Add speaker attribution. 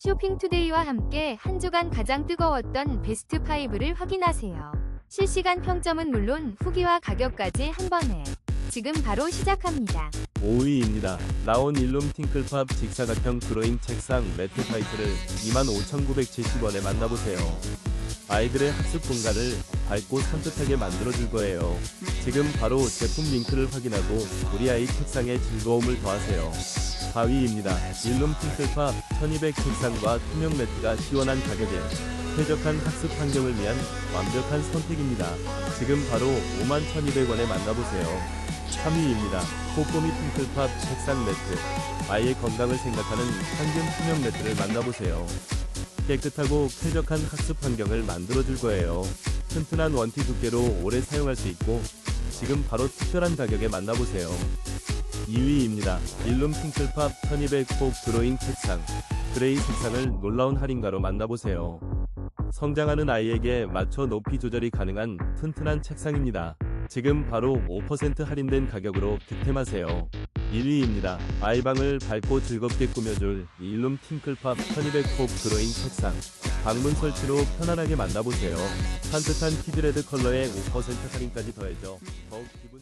Speaker 1: 쇼핑투데이와 함께 한 주간 가장 뜨거웠던 베스트 5를 확인하세요. 실시간 평점은 물론 후기와 가격까지 한 번에 지금 바로 시작합니다.
Speaker 2: 5위입니다. 라온 일룸 팅클팝 직사각형 드로잉 책상 매트 타이틀을 25,970원에 만나보세요. 아이들의 학습 공간을 밝고 산뜻하게 만들어줄 거예요. 지금 바로 제품 링크를 확인하고 우리 아이 책상에 즐거움을 더하세요. 4위입니다. 일룸 팅클팝 1200 책상과 투명 매트가 시원한 가격에 쾌적한 학습 환경을 위한 완벽한 선택입니다. 지금 바로 51,200원에 만나보세요. 3위입니다. 코코미 핑클팝 책상 매트. 아이의 건강을 생각하는 황금 투명 매트를 만나보세요. 깨끗하고 쾌적한 학습 환경을 만들어줄 거예요. 튼튼한 원티 두께로 오래 사용할 수 있고 지금 바로 특별한 가격에 만나보세요. 2위입니다. 일룸 핑클팝 1200폭 드로잉 책상. 그레이 색상을 놀라운 할인가로 만나보세요. 성장하는 아이에게 맞춰 높이 조절이 가능한 튼튼한 책상입니다. 지금 바로 5% 할인된 가격으로 득템하세요. 1위입니다. 아이방을 밝고 즐겁게 꾸며줄 일룸 팅클팝 1200폭 드로잉 책상. 방문 설치로 편안하게 만나보세요. 산뜻한 키즈레드 컬러에 5% 할인까지 더해져 더욱 기분